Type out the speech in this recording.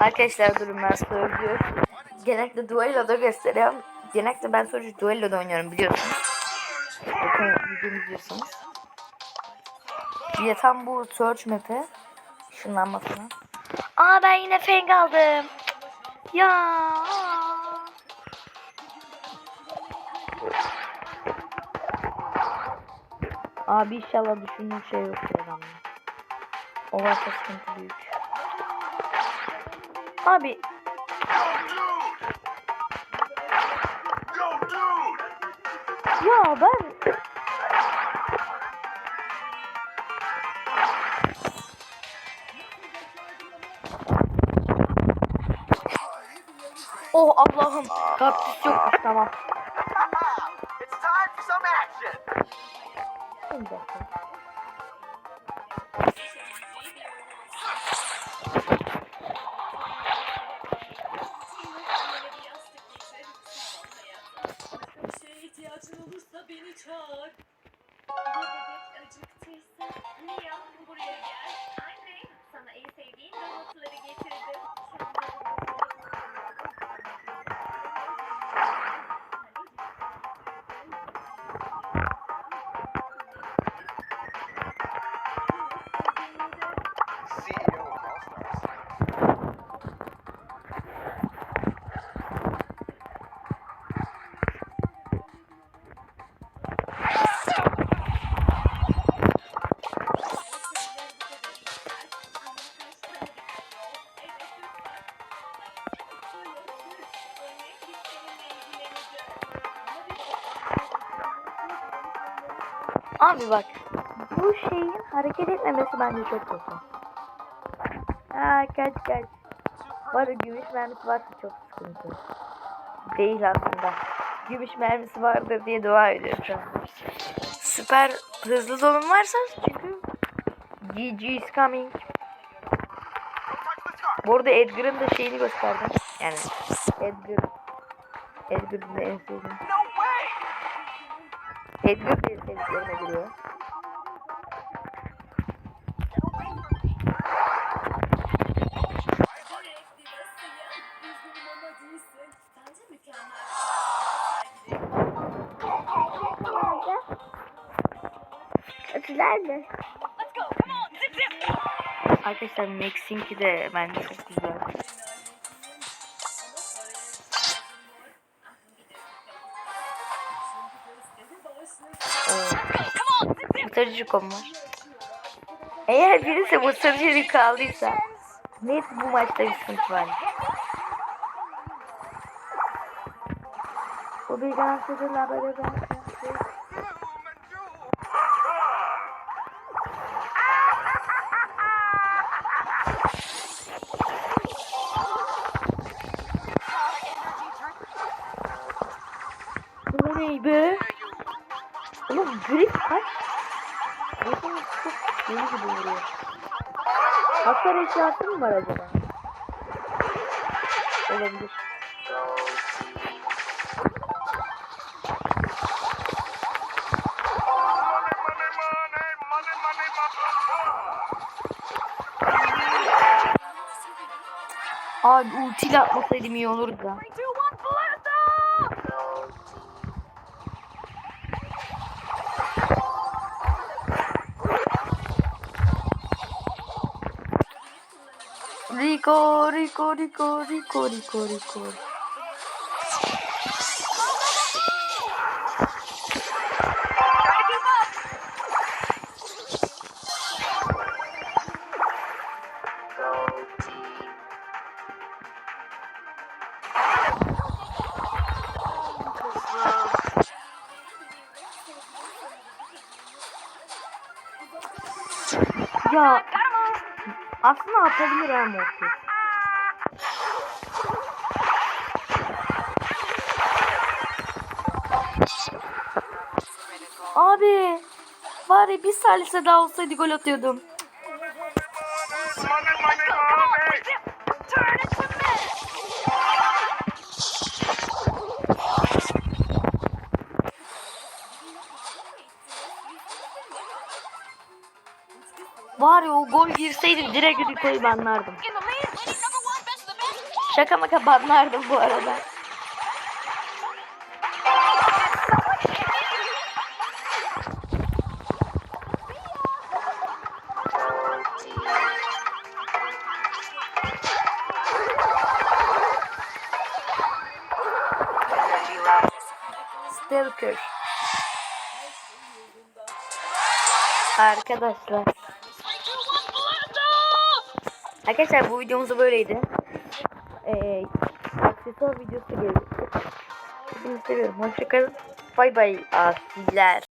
Arkadaşlar durun ben sorucu. Genellikle duello'da gösteriyorum. Genellikle ben sorucu duello'da oynuyorum biliyorsunuz. Bakın videomu izliyorsunuz. Bir tam bu search map'e şunlanmasına. Aa ben yine feng aldım. Ya. Abi inşallah düşündüğüm şey yoktur adamda. O varsa sıkıntı büyük. Abi ya ben Oh Allah'ım kaktüs yokmuş tamam. Bebek acıktıysa Mia buraya gel. Anne sana en sevdiğin donutları getirdim. Abi bak bu şeyin hareket etmemesi bence çok kötü. Ha kaç kaç. Var gümüş mermisi varsa çok sıkıntı. Değil aslında. Gümüş mermisi vardır diye dua ediyorum şu an. Süper hızlı dolum varsa çünkü GG is coming. Bu arada Edgar'ın da şeyini gösterdim. Yani Edgar Edgar'ın da en sevdiğim. Edgar bir Kötüler mi? Arkadaşlar Max'inki de bence çok güzel. Kom var. Eğer birisi mısırcı kaldıysa net bu maçta bir sıkıntı var. Bu bir gazeteciler böyle ben. Bu ne be? Grip kaç? Grip'in çok yeni gibi vuruyor. Hasar eşyası mı var acaba? Olabilir. Abi ultiyle atmasaydım iyi olurdu Rico, Rico, Rico, Rico, Rico, Rico. Ya aslında atabilir ha Mortis. Abi bari bir salise daha olsaydı gol atıyordum. Ya o gol girseydi direkt Rico'yu banlardım. Şaka maka banlardım bu arada. Stalker. Arkadaşlar. Arkadaşlar bu videomuz böyleydi. Ee, aksesuar videosu gelecek. Hepinizi seviyorum. Hoşçakalın. Bay bay asiller.